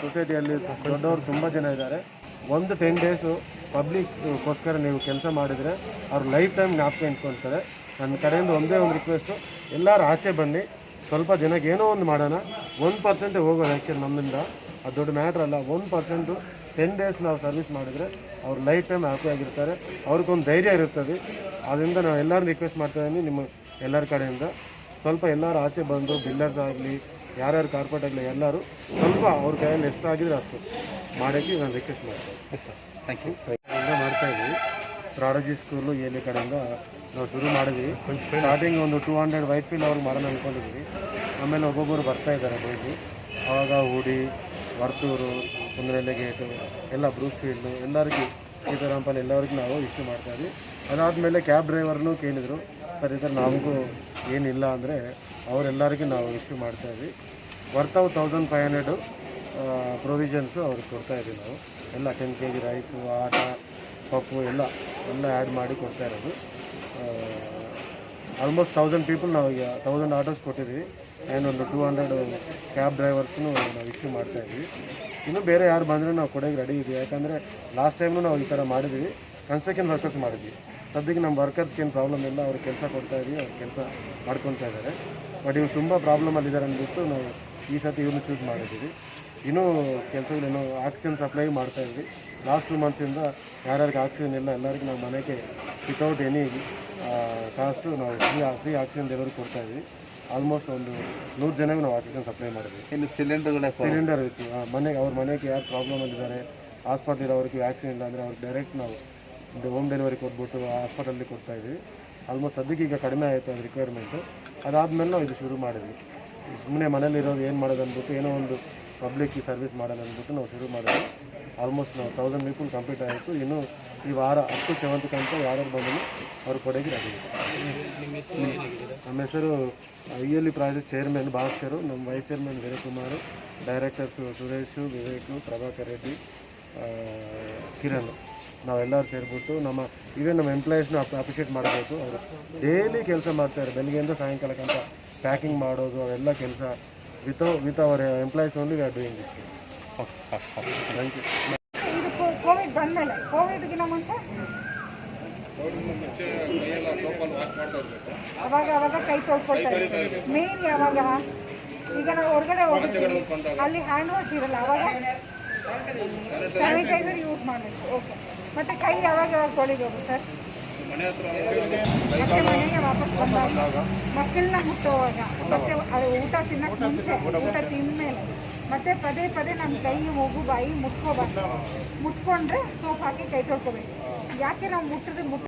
ಸೊಸೈಟಿಯಲ್ಲಿ ದೊಡ್ಡವರು ತುಂಬ ಜನ ಇದ್ದಾರೆ. ಒಂದು ಟೆನ್ ಡೇಸು ಪಬ್ಲಿಕ್ಗೋಸ್ಕರ ನೀವು ಕೆಲಸ ಮಾಡಿದರೆ ಅವ್ರು ಲೈಫ್ ಟೈಮ್ ಜ್ಞಾಪಕ ಇಟ್ಕೊಳ್ತಾರೆ. ನನ್ನ ಕಡೆಯಿಂದ ಒಂದೇ ಒಂದು ರಿಕ್ವೆಸ್ಟು ಎಲ್ಲರೂ ಆಚೆ ಬನ್ನಿ. ಸ್ವಲ್ಪ ಜನಕ್ಕೆ ಏನೋ ಒಂದು ಮಾಡೋಣ. ಒಂದು ಪರ್ಸೆಂಟೇ ಹೋಗೋದು ಆ್ಯಕ್ಚುಲಿ ನಮ್ಮಿಂದ. ಅದು ದೊಡ್ಡ ಮ್ಯಾಟ್ರ್ ಅಲ್ಲ. ಒನ್ ಪರ್ಸೆಂಟು ಟೆನ್ ಡೇಸ್ ನಾವು ಸರ್ವಿಸ್ ಮಾಡಿದರೆ ಅವ್ರು ಲೈಫ್ ಟೈಮ್ ಹ್ಯಾಪಿ ಆಗಿರ್ತಾರೆ. ಅವ್ರಿಗೊಂದು ಧೈರ್ಯ ಇರ್ತದೆ ಅದರಿಂದ ನಾವು ಎಲ್ಲರೂ ರಿಕ್ವೆಸ್ಟ್ ಮಾಡ್ತಾ ಇದ್ದೀನಿ ನಿಮ್ಮ ಎಲ್ಲರ ಕಡೆಯಿಂದ. ಸ್ವಲ್ಪ ಎಲ್ಲರೂ ಆಚೆ ಬಂದು ಬಿಲ್ಲರ್ಸ್ ಆಗಲಿ ಯಾರ್ಯಾರು ಕಾರ್ಪೊರೇಟ್ ಆಗಲಿ ಎಲ್ಲರೂ ಸ್ವಲ್ಪ ಅವ್ರ ಕೈಯಲ್ಲಿ ಎಷ್ಟಾಗಿದ್ರೆ ಅಷ್ಟು ಮಾಡೋಕ್ಕೆ ನಾನು ರಿಕ್ವೆಸ್ಟ್ ಮಾಡ್ತೀನಿ. ಥ್ಯಾಂಕ್ ಯು ಎಲ್ಲ ಮಾಡ್ತಾ ಇದ್ದೀವಿ ಪ್ರಾಡಜಿ ಸ್ಕೂಲು ಎಲ್ಲಿ ಕಡೆಯಿಂದ ನಾವು ಶುರು ಮಾಡಿದ್ವಿ. ಸ್ಟಾರ್ಟಿಂಗ್ ಒಂದು ಟೂ ಹಂಡ್ರೆಡ್ ವೈಟ್ ಫೀಲ್ ಅವ್ರಿಗೆ ಮಾಡೋಣ ಅಂದ್ಕೊಂಡಿದ್ವಿ ಆಮೇಲೆ ಒಬ್ಬೊಬ್ಬರು ಬರ್ತಾ ಇದ್ದಾರೆ ಡೈಲಿ ಆವಾಗ ಹುಡಿ ವರ್ತೂರು ಕುಂದ್ರೆಲೆ ಗೇಟು ಎಲ್ಲ ಬ್ರೂಸ್ ಫೀಲ್ಡು ಎಲ್ಲರಿಗೂ ಸೀತಾರಾಮಪಲ್ಲಿ ಎಲ್ಲರಿಗೂ ನಾವು ಇಶ್ಯೂ ಮಾಡ್ತಾ ಇದ್ವಿ. ಅದಾದಮೇಲೆ ಕ್ಯಾಬ್ ಡ್ರೈವರ್ನೂ ಕೇಳಿದರು. ಥರ ನಮಗೂ ಏನಿಲ್ಲ ಅಂದರೆ ಅವರೆಲ್ಲರಿಗೂ ನಾವು ಇಶ್ಯೂ ಮಾಡ್ತಾ ಇದ್ವಿ. Worth out thousand five hundred provisions ಅವ್ರಿಗೆ ಕೊಡ್ತಾ ಇದ್ದೀವಿ ನಾವು. ಎಲ್ಲ ಟೆನ್ ಕೆ ಜಿ ರೈಸು ಆಟ, ಪಪ್ಪು ಎಲ್ಲ ಎಲ್ಲ ಆ್ಯಡ್ ಮಾಡಿ ಕೊಡ್ತಾ ಇರೋದು. ಆಲ್ಮೋಸ್ಟ್ ತೌಸಂಡ್ ಪೀಪಲ್ ನಾವು ಈಗ ತೌಸಂಡ್ ಆಟೋಸ್ ಕೊಟ್ಟಿದ್ದೀವಿ. ಒಂದು ಟೂ ಹಂಡ್ರೆಡ್ ಕ್ಯಾಬ್ ಡ್ರೈವರ್ಸ್ನು ನಾವು ಇಶ್ಯೂ ಮಾಡ್ತಾ ಇದ್ವಿ ಇನ್ನು ಬೇರೆ ಯಾರು ಬಂದರೂ ನಾವು ಕೊಡೋಕ್ಕೆ ರೆಡಿ ಇದ್ದೀವಿ ಯಾಕಂದರೆ ಲಾಸ್ಟ್ ಟೈಮ್ನು ನಾವು ಈ ಥರ ಮಾಡಿದ್ವಿ ಕನ್ಸ್ಟ್ರಕ್ಷನ್ ವರ್ಕರ್ಸ್ ಮಾಡಿದ್ವಿ ಸದ್ಯಕ್ಕೆ ನಮ್ಮ ವರ್ಕರ್ಸ್ಗೆ ಏನು ಪ್ರಾಬ್ಲಮ್ ಇಲ್ಲ ಅವ್ರು ಕೆಲಸ ಕೊಡ್ತಾ ಇದೀವಿ ಅವ್ರು ಕೆಲಸ ಮಾಡ್ಕೊತಾ ಇದ್ದಾರೆ. ಬಟ್ ಇವ್ರು ತುಂಬ ಪ್ರಾಬ್ಲಮಲ್ಲಿದ್ದಾರೆ ಅಂದ್ಬಿಟ್ಟು ನಾವು ಈ ಸತಿ ಇವ್ರನ್ನ ಚೂಸ್ ಮಾಡಿದ್ದೀವಿ. ಇನ್ನೂ ಕೆಲಸಗಳೇನು ಆಕ್ಸಿಜನ್ ಸಪ್ಲೈ ಮಾಡ್ತಾ ಇದ್ವಿ. ಲಾಸ್ಟ್ ಟು ಮಂತ್ಸಿಂದ ಯಾರ್ಯಾರಿಗೆ ಆಕ್ಸಿಜನ್ ಇಲ್ಲ ಎಲ್ಲರಿಗೂ ನಾವು ಮನೆಗೆ ವಿತೌಟ್ ಎನಿ ಕಾಸ್ಟು ನಾವು ಫ್ರೀ ಫ್ರೀ ಆಕ್ಸಿಜನ್ ಡೆಲಿವರಿ ಕೊಡ್ತಾ ಇದ್ವಿ. ಆಲ್ಮೋಸ್ಟ್ ಒಂದು ನೂರು ಜನಕ್ಕೆ ನಾವು ಆಕ್ಸಿಜನ್ ಸಪ್ಲೈ ಮಾಡಿದ್ವಿ ಇನ್ನು ಸಿಲಿಂಡರ್ಗಳ ಸಿಲಿಂಡರ್ ಇತ್ತು. ಆ, ಮನೆಗೆ ಅವ್ರ ಮನೆಗೆ ಯಾರು ಪ್ರಾಬ್ಲಮ್ ಅಲ್ಲಿದ್ದಾರೆ ಆಸ್ಪತ್ರೆ ಇರೋರಿಗೆ ವ್ಯಾಕ್ಸಿನ್ ಇಲ್ಲ ಅಂದರೆ ಅವ್ರಿಗೆ ಡೈರೆಕ್ಟ್ ನಾವು ಹೋಮ್ ಡೆಲಿವರಿ ಕೊಟ್ಬಿಟ್ಟು ಕೊಡ್ತಾ ಇದ್ವಿ. ಆಲ್ಮೋಸ್ಟ್ ಸದ್ಯಕ್ಕೆ ಈಗ ಕಡಿಮೆ ಆಯಿತು ಅದು ರಿಕ್ವೈರ್ಮೆಂಟು ಅದಾದಮೇಲೆ ನಾವು ಇದು ಶುರು ಮಾಡಿದ್ವಿ. ಸುಮ್ಮನೆ ಮನೇಲಿರೋದು ಏನು ಮಾಡೋದು ಅಂದ್ಬಿಟ್ಟು ಏನೋ ಒಂದು ಪಬ್ಲಿಕ್ ಸರ್ವಿಸ್ ಮಾಡೋದು ಅಂದ್ಬಿಟ್ಟು ನಾವು ಶುರು ಮಾಡಿದ್ವಿ. ಆಲ್ಮೋಸ್ಟ್ ನಾವು ತೌಸಂಡ್ ಪೀಪಲ್ ಕಂಪ್ಲೀಟ್ ಆಯಿತು. ಇನ್ನು ಈ ವಾರ ಹತ್ತು ಸೆವೆಂತ್ ಕಂತ ಯಾರ್ಯಾರು ಬಂದರೂ ಅವ್ರ ಕೊಡೆಗೆ ರೆಡಿ ನಮ್ಮ ಹೆಸರು ಇಯಲ್ಲಿ ಪ್ರಾಜೆಕ್ಟ್ ಚೇರ್ಮನ್ ಭಾಸ್ಕರು, ನಮ್ಮ vice chairman Veerakumar directors Suresh, Vivek, Prabhakar Reddy Kiran. ನಾವೆಲ್ಲರೂ ಸೇರಿಬಿಟ್ಟು ನಮ್ಮ ಇವೇ ನಮ್ಮ ಎಂಪ್ಲಾಯೀಸ್ನ ಅಪ್ರಿಷಿಯೇಟ್ ಮಾಡಬೇಕು ಅವರು ಡೈಲಿ ಕೆಲಸ ಮಾಡ್ತಾರೆ ಬೆಳಗ್ಗೆಯಿಂದ ಸಾಯಂಕಾಲಕ್ಕಂತ ಪ್ಯಾಕಿಂಗ್ ಮಾಡೋದು, ಅವೆಲ್ಲ ಕೆಲಸ. With with our employees only we doing this thank you covid ಬಂದಮೇಲೆ ಕೈ ಮೇನ್ ಯಾವಾಗ? ಈಗ ನಾವು ಹೊರಗಡೆ ಹೋಗ್ತೀವಿ ಅಲ್ಲಿ ಹ್ಯಾಂಡ್ ವಾಶ್ ಇರಲ್ಲ, ಅವಾಗ? ಸ್ಯಾನಿಟೈಸರ್ ಯೂಸ್ ಮಾಡಬೇಕು ಓಕೆ ಮತ್ತೆ ಕೈ ಯಾವಾಗ ಯಾವಾಗ ತೊಳಿಬೇಕು ಸರ್? ಮತ್ತೆ ಮನೆಗೆ ವಾಪಸ್ ಬಂದಾಗ ಮಕ್ಕಳನ್ನ ಮುಟ್ಟುವಾಗ ಮತ್ತೆ ಊಟ ತಿನ್ನಕ್ಕೆ ಮುಂಚೆ ಊಟ ತಿಂದ್ಮೇಲೆ ಮತ್ತೆ ಪದೇ ಪದೇ ನಮ್ಮ ಕೈ ಹೋಗು ಬಾಯಿ ಮುಟ್ಕೋಬಾರ್ದು. ಮುಟ್ಕೊಂಡ್ರೆ ಸೋಪ್ ಹಾಕಿ ಕೈ ತೊಳ್ಕೊಬೇಕು. ಯಾಕೆ ನಾವು ಮುಟ್ಟಿದ್ರೆ ಮುಟ್ಟ